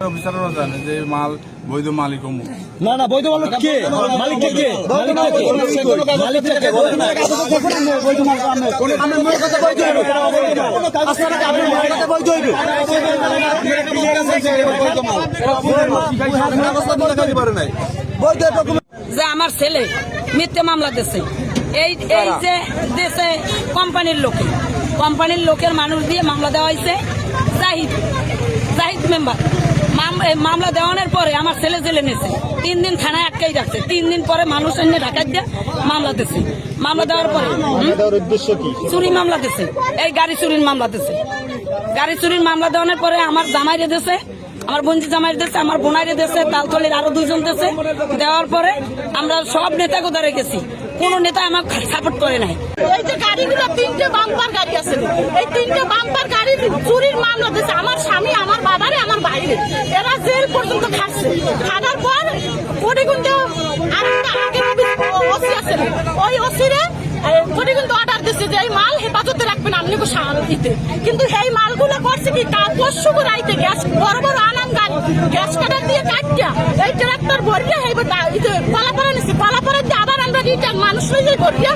অফিসাররা জানে যে মাল বৈধ মালিক অমুক না না বৈধ মালিক কে মালিক কে কে মালিক কে কে বলেন না যে আমার ছেলে মিথ্যে মামলা দিছে এই এই যে দেশে কোম্পানির লোকে কোম্পানির লোকের মানুষ দিয়ে মামলা দেওয়া হয়েছে জাহিদ জাহিদ মেম্বার মামলা দেওয়ানোর পরে আমার ছেলে জেলে নিয়েছে। তিন দিন থানায় আটকাই রাখছে। তিন দিন পরে মানুষ এনে ঢাকায় দিয়ে মামলা দিছে মামলা দেওয়ার পরে হুম? উদ্দেশ্য কি? চুরি মামলা দিছে এই গাড়ি চুরির মামলা দিছে গাড়ি চুরির মামলা দেওয়ানোর পরে আমার জামাইরে দিছে আমার বঞ্জি জামাইরে দিছে আমার বোনাইরে দিছে তালতলির আরও দুইজন দিছে দেওয়ার পরে আমরা সব নেতা গোদারে গেছি। কোন নেতা আমাকে সাপোর্ট করে নাই। এই যে গাড়িগুলো তিনটে বাম্পার গাড়ি আছে। এই তিনটে বাম্পার গাড়ি চুরির মামলা দিচ্ছে আমার স্বামী আমার বাবারে আমার বাইরে। এরা জেল পর্যন্ত খাচ্ছে। খাওয়ার পর আরেকটা আগের ওসি আছে। ওই ওসিরে কোটিগুন্ডে অর্ডার দিচ্ছে যে, এই মাল হেফাজতে রাখবেন, আপনি শান্তিতে। কিন্তু এই মালগুলো করছে কি? কাল পরশু রাইতে গ্যাস, বড় বড় আনাম গাড়ি গ্যাস কাটার দিয়ে কাটিয়া এই ট্রাক্টর ভরিয়া, এই পালাপাড়া নিচ্ছে পালাপাড়া দিয়ে আবার আমরা রিটার্ন মানুষ লইয়ে ভরিয়া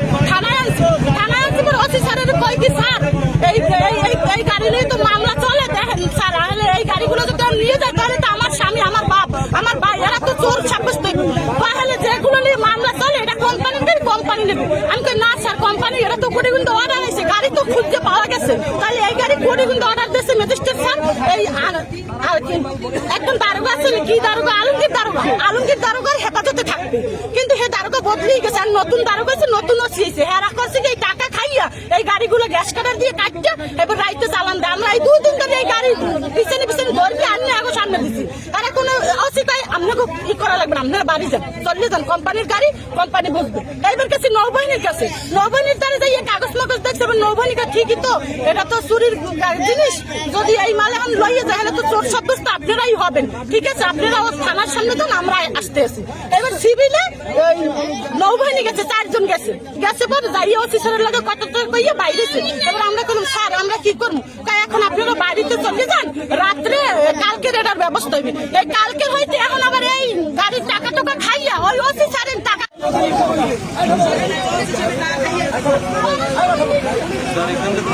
নেবে আমি না স্যার কোম্পানি এরা তো কোটি কিন্তু অর্ডার আছে গাড়ি তো খুঁজতে পাওয়া গেছে। তাহলে এই গাড়ি কোটি কিন্তু অর্ডার দিয়েছে ম্যাজিস্ট্রেট স্যার। এই একদম দারোগা আছে কি দারোগা? আলমগীর দারোগা। আলমগীর দারোগার হেফাজতে থাকবে। কিন্তু হে দারোগা বদলেই গেছে, আর নতুন দারোগা আছে, নতুন ওসিয়েছে হেরা করছে কি টাকা খাইয়া এই গাড়িগুলো গ্যাস কাটার দিয়ে কাটছে, এবার রাইতে চালান দেয়। আমরা এই দুই দিন ধরে এই গাড়ি পিছনে পিছনে ধরবি আনলে আগে সামনে দিছি। আর তাই আপনাকে ই করা লাগবে না, আপনারা বাড়ি যান। চললে যান, কোম্পানির গাড়ি, কোম্পানি বুঝবে। এইবার কাছে নৌবাহিনীর কাছে। নৌবাহিনীর দ্বারা যাই কাগজ মাগজ দেখছে নৌবাহিনীটা ঠিকই তো। এটা তো চুরির জিনিস। যদি এই মালে এখন লইয়ে তাহলে তো চোর সাব্যস্ত আপনারাই হবেন। ঠিক আছে, আপনারা ও থানার সামনে তো আমরা আসতে আছি। এবার সিভিলে নৌবাহিনী গেছে, চারজন গেছে। গেছে পর যাই অফিসারের লাগে কত কইয়া বাইরেছে। এবার আমরা করলাম স্যার, আমরা কি করব? এখন আপনারা বাড়িতে চলে যান। রাত্রে কালকের এটার ব্যবস্থা হইবে। এই কালকে হইতে স্যার এখান থেকে